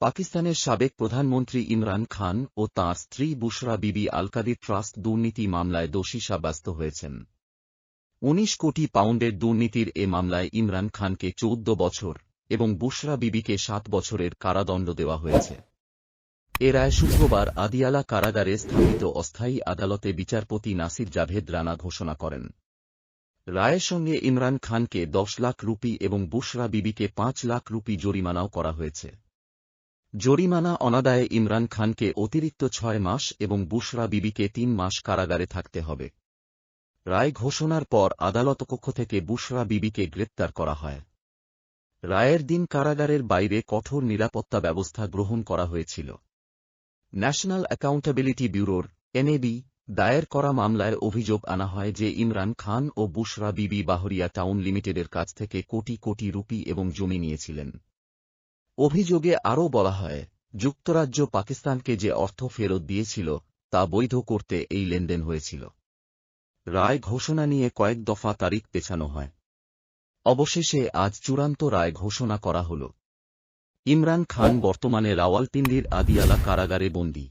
পাকিস্তানের সাবেক প্রধানমন্ত্রী ইমরান খান ও তাঁর স্ত্রী বুশরা বিবি আলকাদির ট্রাস্ট দুর্নীতি মামলায় দোষী সাব্যস্ত হয়েছেন। উনিশ কোটি পাউন্ডের দুর্নীতির এ মামলায় ইমরান খানকে চৌদ্দ বছর এবং বুশরা বিবিকে সাত বছরের কারাদণ্ড দেওয়া হয়েছে। এ রায় শুক্রবার আদিয়ালা কারাগারে স্থাপিত অস্থায়ী আদালতে বিচারপতি নাসির জাভেদ রানা ঘোষণা করেন। রায়ের সঙ্গে ইমরান খানকে দশ লাখ রুপি এবং বুশরা বিবিকে পাঁচ লাখ রুপি জরিমানাও করা হয়েছে। জরিমানা অনাদায়ে ইমরান খানকে অতিরিক্ত ছয় মাস এবং বুশরা বিবিকে তিন মাস কারাগারে থাকতে হবে। রায় ঘোষণার পর আদালত কক্ষ থেকে বুশরা বিবিকে গ্রেপ্তার করা হয়। রায়ের দিন কারাগারের বাইরে কঠোর নিরাপত্তা ব্যবস্থা গ্রহণ করা হয়েছিল। ন্যাশনাল অ্যাকাউন্টেবিলিটি ব্যুরোর এনএবি দায়ের করা মামলায় অভিযোগ আনা হয় যে ইমরান খান ও বুশরা বিবি বাহরিয়া টাউন লিমিটেডের কাছ থেকে কোটি কোটি রুপি এবং জমি নিয়েছিলেন। অভিযোগে আরও বলা হয়, যুক্তরাজ্য পাকিস্তানকে যে অর্থ ফেরত দিয়েছিল, তা বৈধ করতে এই লেনদেন হয়েছিল। রায় ঘোষণা নিয়ে কয়েক দফা তারিখ পেছানো হয়। অবশেষে আজ চূড়ান্ত রায় ঘোষণা করা হল। ইমরান খান বর্তমানে রাওয়ালপিন্ডির আদিয়ালা কারাগারে বন্দী।